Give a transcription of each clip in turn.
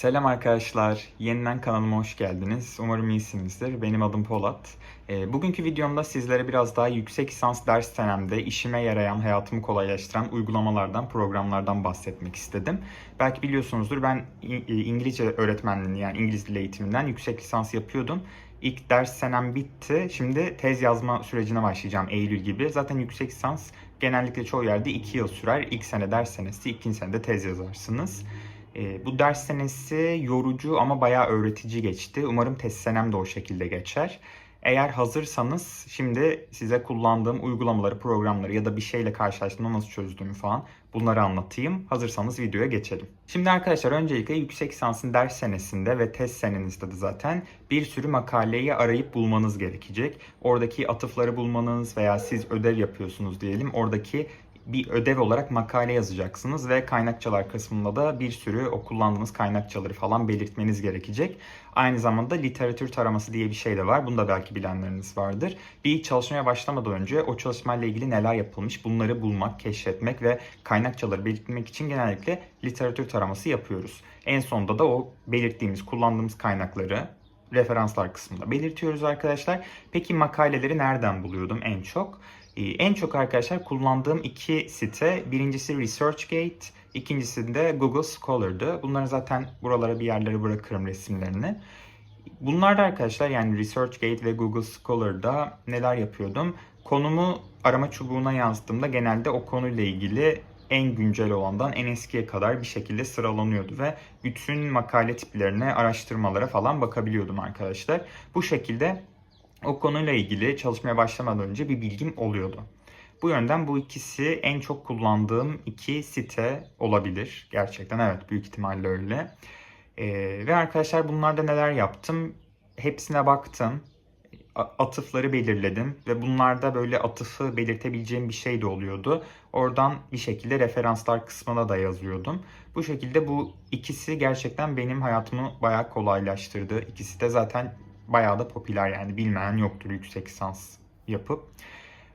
Selam arkadaşlar, yeniden kanalıma hoş geldiniz. Umarım iyisinizdir. Benim adım Polat. Ee, bugünkü videomda sizlere biraz daha yüksek lisans ders senemde işime yarayan, hayatımı kolaylaştıran uygulamalardan, programlardan bahsetmek istedim. Belki biliyorsunuzdur ben İ- İngilizce öğretmenliğini yani İngiliz dili eğitiminden yüksek lisans yapıyordum. İlk ders senem bitti. Şimdi tez yazma sürecine başlayacağım Eylül gibi. Zaten yüksek lisans genellikle çoğu yerde 2 yıl sürer. İlk sene ders senesi, ikinci senede tez yazarsınız. E, bu ders senesi yorucu ama bayağı öğretici geçti. Umarım test senem de o şekilde geçer. Eğer hazırsanız şimdi size kullandığım uygulamaları, programları ya da bir şeyle karşılaştığımda nasıl çözdüğümü falan bunları anlatayım. Hazırsanız videoya geçelim. Şimdi arkadaşlar öncelikle yüksek lisansın ders senesinde ve test senenizde de zaten bir sürü makaleyi arayıp bulmanız gerekecek. Oradaki atıfları bulmanız veya siz ödev yapıyorsunuz diyelim. Oradaki bir ödev olarak makale yazacaksınız ve kaynakçalar kısmında da bir sürü o kullandığınız kaynakçaları falan belirtmeniz gerekecek. Aynı zamanda literatür taraması diye bir şey de var. Bunu da belki bilenleriniz vardır. Bir çalışmaya başlamadan önce o çalışmayla ilgili neler yapılmış bunları bulmak, keşfetmek ve kaynakçaları belirtmek için genellikle literatür taraması yapıyoruz. En sonunda da o belirttiğimiz, kullandığımız kaynakları referanslar kısmında belirtiyoruz arkadaşlar. Peki makaleleri nereden buluyordum en çok? Ee, En çok arkadaşlar kullandığım iki site birincisi ResearchGate, ikincisi de Google Scholar'dı. Bunları zaten buralara bir yerlere bırakırım resimlerini. Bunlarda arkadaşlar yani ResearchGate ve Google Scholar'da neler yapıyordum? Konumu arama çubuğuna yazdığımda genelde o konuyla ilgili en güncel olandan en eskiye kadar bir şekilde sıralanıyordu ve bütün makale tiplerine, araştırmalara falan bakabiliyordum arkadaşlar. Bu şekilde o konuyla ilgili çalışmaya başlamadan önce bir bilgim oluyordu. Bu yönden bu ikisi en çok kullandığım iki site olabilir. Gerçekten evet büyük ihtimalle öyle. Ee, ve arkadaşlar bunlarda neler yaptım? Hepsine baktım. Atıfları belirledim ve bunlarda böyle atıfı belirtebileceğim bir şey de oluyordu. Oradan bir şekilde referanslar kısmına da yazıyordum. Bu şekilde bu ikisi gerçekten benim hayatımı bayağı kolaylaştırdı. İkisi de zaten bayağı da popüler yani bilmeyen yoktur yüksek lisans yapıp.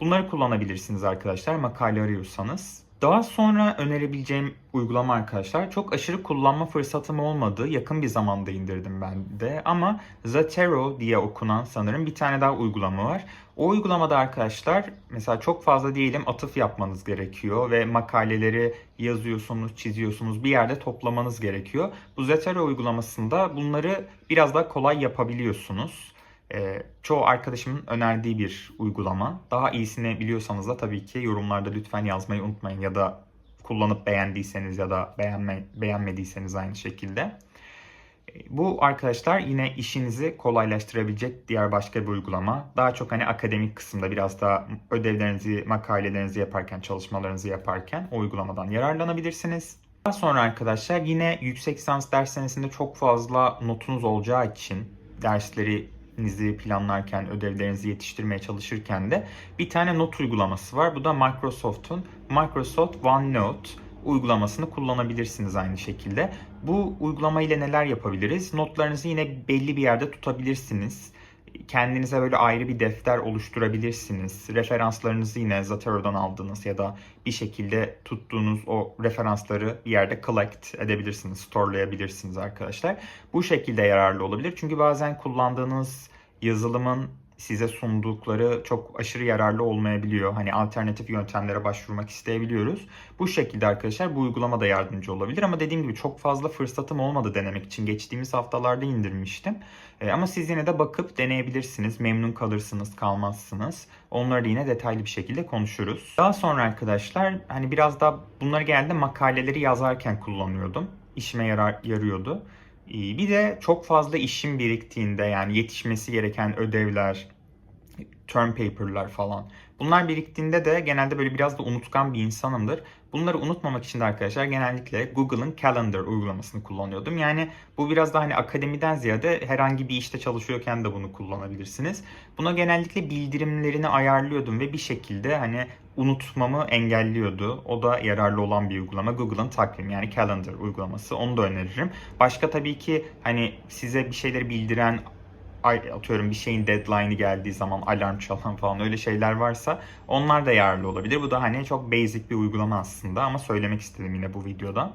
Bunları kullanabilirsiniz arkadaşlar makale arıyorsanız. Daha sonra önerebileceğim uygulama arkadaşlar çok aşırı kullanma fırsatım olmadı. Yakın bir zamanda indirdim ben de ama Zotero diye okunan sanırım bir tane daha uygulama var. O uygulamada arkadaşlar mesela çok fazla diyelim atıf yapmanız gerekiyor ve makaleleri yazıyorsunuz, çiziyorsunuz bir yerde toplamanız gerekiyor. Bu Zotero uygulamasında bunları biraz daha kolay yapabiliyorsunuz. Ee, çoğu arkadaşımın önerdiği bir uygulama. Daha iyisini biliyorsanız da tabii ki yorumlarda lütfen yazmayı unutmayın ya da kullanıp beğendiyseniz ya da beğenme, beğenmediyseniz aynı şekilde. Ee, Bu arkadaşlar yine işinizi kolaylaştırabilecek diğer başka bir uygulama. Daha çok hani akademik kısımda biraz daha ödevlerinizi, makalelerinizi yaparken, çalışmalarınızı yaparken o uygulamadan yararlanabilirsiniz. Daha sonra arkadaşlar yine yüksek lisans ders senesinde çok fazla notunuz olacağı için derslerinizi planlarken, ödevlerinizi yetiştirmeye çalışırken de bir tane not uygulaması var. Bu da Microsoft'un Microsoft OneNote uygulamasını kullanabilirsiniz aynı şekilde. Bu uygulama ile neler yapabiliriz? Notlarınızı yine belli bir yerde tutabilirsiniz. Kendinize böyle ayrı bir defter oluşturabilirsiniz. Referanslarınızı yine Zotero'dan aldığınız ya da bir şekilde tuttuğunuz o referansları bir yerde collect edebilirsiniz, storelayabilirsiniz arkadaşlar. Bu şekilde yararlı olabilir. Çünkü bazen kullandığınız yazılımın size sundukları çok aşırı yararlı olmayabiliyor. Hani alternatif yöntemlere başvurmak isteyebiliyoruz. Bu şekilde arkadaşlar bu uygulama da yardımcı olabilir. Ama dediğim gibi çok fazla fırsatım olmadı denemek için. Geçtiğimiz haftalarda indirmiştim. E, ama siz yine de bakıp deneyebilirsiniz. Memnun kalırsınız, kalmazsınız. Onları da yine detaylı bir şekilde konuşuruz. Daha sonra arkadaşlar hani biraz daha bunları genelde makaleleri yazarken kullanıyordum. İşime yarar, yarıyordu. Bir de çok fazla işim biriktiğinde yani yetişmesi gereken ödevler, term paper'lar falan. Bunlar biriktiğinde de genelde böyle biraz da unutkan bir insanımdır. Bunları unutmamak için de arkadaşlar genellikle Google'ın Calendar uygulamasını kullanıyordum. Yani bu biraz da hani akademiden ziyade herhangi bir işte çalışıyorken de bunu kullanabilirsiniz. Buna genellikle bildirimlerini ayarlıyordum ve bir şekilde hani unutmamı engelliyordu. O da yararlı olan bir uygulama. Google'ın takvim yani Calendar uygulaması. Onu da öneririm. Başka tabii ki hani size bir şeyleri bildiren atıyorum bir şeyin deadline'ı geldiği zaman alarm çalan falan öyle şeyler varsa onlar da yararlı olabilir. Bu da hani çok basic bir uygulama aslında ama söylemek istedim yine bu videoda.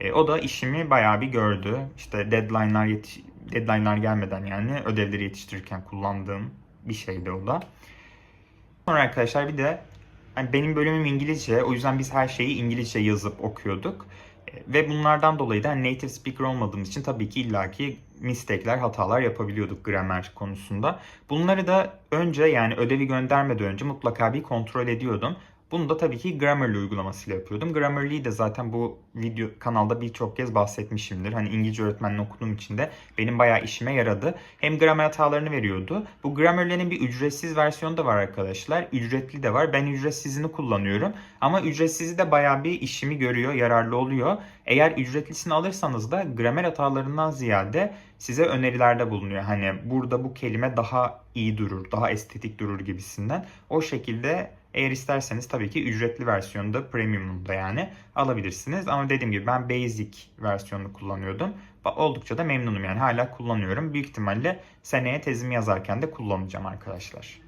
E, o da işimi bayağı bir gördü. İşte deadline'lar yetiş deadline'lar gelmeden yani ödevleri yetiştirirken kullandığım bir şeydi o da. Sonra arkadaşlar bir de hani benim bölümüm İngilizce. O yüzden biz her şeyi İngilizce yazıp okuyorduk. E, Ve bunlardan dolayı da native speaker olmadığımız için tabii ki illaki mistakler, hatalar yapabiliyorduk gramer konusunda. Bunları da önce yani ödevi göndermeden önce mutlaka bir kontrol ediyordum. Bunu da tabii ki Grammarly uygulamasıyla yapıyordum. Grammarly'yi de zaten bu video kanalda birçok kez bahsetmişimdir. Hani İngilizce öğretmenliği okuduğum için de benim bayağı işime yaradı. Hem gramer hatalarını veriyordu. Bu Grammarly'nin bir ücretsiz versiyonu da var arkadaşlar. Ücretli de var. Ben ücretsizini kullanıyorum. Ama ücretsizi de bayağı bir işimi görüyor, yararlı oluyor. Eğer ücretlisini alırsanız da gramer hatalarından ziyade size önerilerde bulunuyor. Hani burada bu kelime daha iyi durur, daha estetik durur gibisinden. O şekilde eğer isterseniz tabii ki ücretli versiyonda premium'da yani alabilirsiniz. Ama dediğim gibi ben basic versiyonunu kullanıyordum. Oldukça da memnunum yani hala kullanıyorum. Büyük ihtimalle seneye tezimi yazarken de kullanacağım arkadaşlar.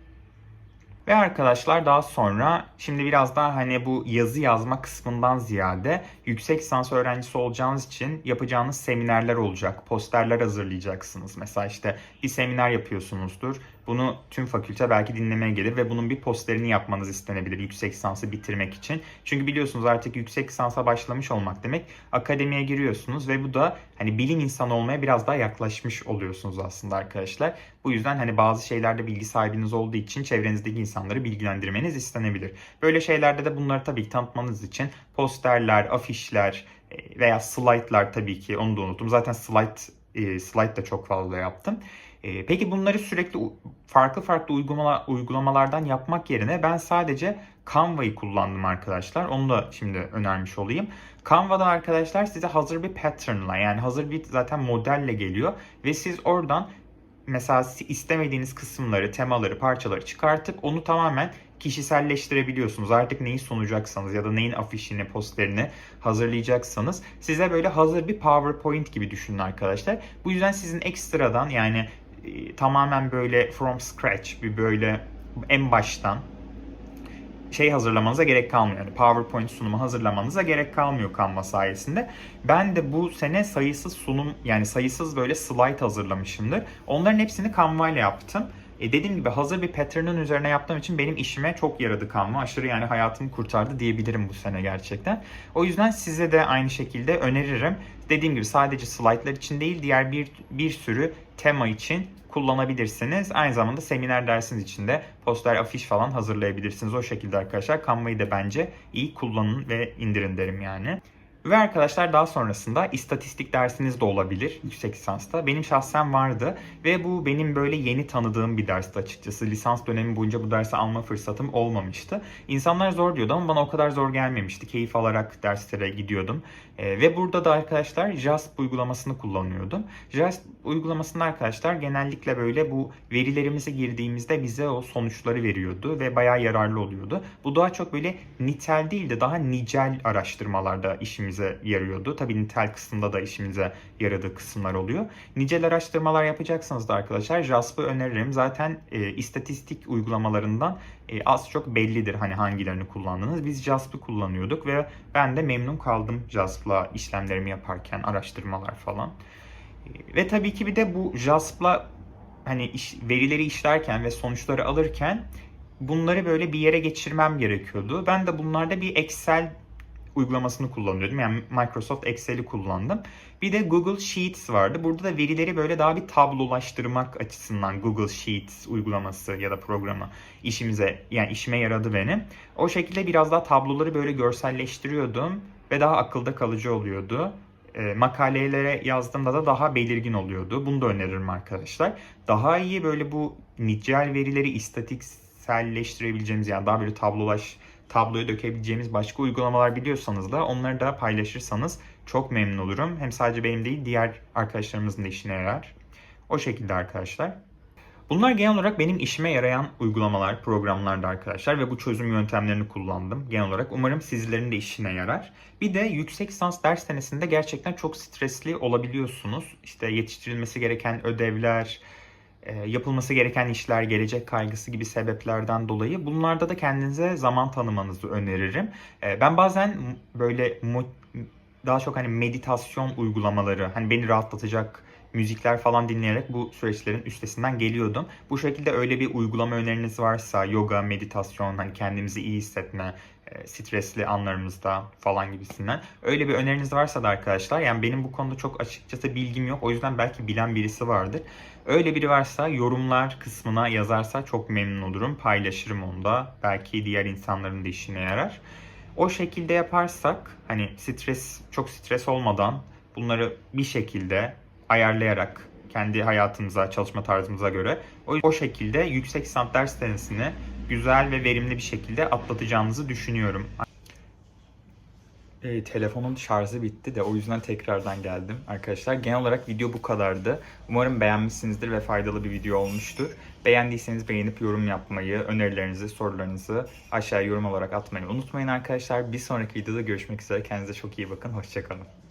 Ve arkadaşlar daha sonra şimdi biraz daha hani bu yazı yazma kısmından ziyade yüksek lisans öğrencisi olacağınız için yapacağınız seminerler olacak. Posterler hazırlayacaksınız. Mesela işte bir seminer yapıyorsunuzdur. Bunu tüm fakülte belki dinlemeye gelir ve bunun bir posterini yapmanız istenebilir yüksek lisansı bitirmek için. Çünkü biliyorsunuz artık yüksek lisansa başlamış olmak demek akademiye giriyorsunuz ve bu da hani bilim insanı olmaya biraz daha yaklaşmış oluyorsunuz aslında arkadaşlar. Bu yüzden hani bazı şeylerde bilgi sahibiniz olduğu için çevrenizdeki insanları bilgilendirmeniz istenebilir. Böyle şeylerde de bunları tabii ki tanıtmanız için posterler, afişler e, veya slaytlar tabii ki onu da unuttum. Zaten slide e, slide da çok fazla yaptım. E, Peki bunları sürekli farklı farklı uygulama, uygulamalardan yapmak yerine ben sadece Canva'yı kullandım arkadaşlar. Onu da şimdi önermiş olayım. Canva'da arkadaşlar size hazır bir pattern'la yani hazır bir zaten modelle geliyor ve siz oradan mesela istemediğiniz kısımları, temaları, parçaları çıkartıp onu tamamen kişiselleştirebiliyorsunuz. Artık neyi sunacaksanız ya da neyin afişini, posterini hazırlayacaksanız size böyle hazır bir PowerPoint gibi düşünün arkadaşlar. Bu yüzden sizin ekstradan yani tamamen böyle from scratch bir böyle en baştan şey hazırlamanıza gerek kalmıyor. Yani PowerPoint sunumu hazırlamanıza gerek kalmıyor Canva sayesinde. Ben de bu sene sayısız sunum yani sayısız böyle slide hazırlamışımdır. Onların hepsini Canva ile yaptım. E dediğim gibi hazır bir pattern'ın üzerine yaptığım için benim işime çok yaradı Canva. Aşırı yani hayatımı kurtardı diyebilirim bu sene gerçekten. O yüzden size de aynı şekilde öneririm. Dediğim gibi sadece slaytlar için değil diğer bir, bir sürü tema için kullanabilirsiniz. Aynı zamanda seminer dersiniz için de poster, afiş falan hazırlayabilirsiniz. O şekilde arkadaşlar Canva'yı da bence iyi kullanın ve indirin derim yani. Ve arkadaşlar daha sonrasında istatistik dersiniz de olabilir yüksek lisansta. Benim şahsen vardı ve bu benim böyle yeni tanıdığım bir dersti açıkçası. Lisans dönemi boyunca bu dersi alma fırsatım olmamıştı. İnsanlar zor diyordu ama bana o kadar zor gelmemişti. Keyif alarak derslere gidiyordum. Ee, ve burada da arkadaşlar JASP uygulamasını kullanıyordum. JASP uygulamasında arkadaşlar genellikle böyle bu verilerimizi girdiğimizde bize o sonuçları veriyordu ve bayağı yararlı oluyordu. Bu daha çok böyle nitel değil de daha nicel araştırmalarda işimize yarıyordu. Tabii nitel kısmında da işimize yaradığı kısımlar oluyor. Nicel araştırmalar yapacaksanız da arkadaşlar JASP'ı öneririm. Zaten e, istatistik uygulamalarından e, az çok bellidir hani hangilerini kullandınız. Biz JASP'ı kullanıyorduk ve ben de memnun kaldım JASP'la işlemlerimi yaparken araştırmalar falan. E, Ve tabii ki bir de bu JASP'la hani iş, verileri işlerken ve sonuçları alırken bunları böyle bir yere geçirmem gerekiyordu. Ben de bunlarda bir Excel uygulamasını kullanıyordum. Yani Microsoft Excel'i kullandım. Bir de Google Sheets vardı. Burada da verileri böyle daha bir tablolaştırmak açısından Google Sheets uygulaması ya da programı işimize yani işime yaradı benim. O şekilde biraz daha tabloları böyle görselleştiriyordum ve daha akılda kalıcı oluyordu. E, makalelere yazdığımda da daha belirgin oluyordu. Bunu da öneririm arkadaşlar. Daha iyi böyle bu nicel verileri istatikselleştirebileceğimiz yani daha böyle tablolaş tabloya dökebileceğimiz başka uygulamalar biliyorsanız da onları da paylaşırsanız çok memnun olurum. Hem sadece benim değil diğer arkadaşlarımızın da işine yarar. O şekilde arkadaşlar. Bunlar genel olarak benim işime yarayan uygulamalar, programlardı arkadaşlar ve bu çözüm yöntemlerini kullandım genel olarak. Umarım sizlerin de işine yarar. Bir de yüksek lisans ders senesinde gerçekten çok stresli olabiliyorsunuz. İşte yetiştirilmesi gereken ödevler, e, yapılması gereken işler, gelecek kaygısı gibi sebeplerden dolayı bunlarda da kendinize zaman tanımanızı öneririm. E, Ben bazen böyle daha çok hani meditasyon uygulamaları, hani beni rahatlatacak müzikler falan dinleyerek bu süreçlerin üstesinden geliyordum. Bu şekilde öyle bir uygulama öneriniz varsa yoga, meditasyon, hani kendimizi iyi hissetme, e, stresli anlarımızda falan gibisinden. Öyle bir öneriniz varsa da arkadaşlar yani benim bu konuda çok açıkçası bilgim yok. O yüzden belki bilen birisi vardır. Öyle biri varsa yorumlar kısmına yazarsa çok memnun olurum. Paylaşırım onu da. Belki diğer insanların da işine yarar. O şekilde yaparsak hani stres çok stres olmadan bunları bir şekilde ayarlayarak kendi hayatımıza, çalışma tarzımıza göre o, o şekilde yüksek lisans ders senesini güzel ve verimli bir şekilde atlatacağımızı düşünüyorum. E, telefonun şarjı bitti de o yüzden tekrardan geldim arkadaşlar. Genel olarak video bu kadardı. Umarım beğenmişsinizdir ve faydalı bir video olmuştur. Beğendiyseniz beğenip yorum yapmayı, önerilerinizi, sorularınızı aşağıya yorum olarak atmayı unutmayın arkadaşlar. Bir sonraki videoda görüşmek üzere. Kendinize çok iyi bakın. Hoşçakalın.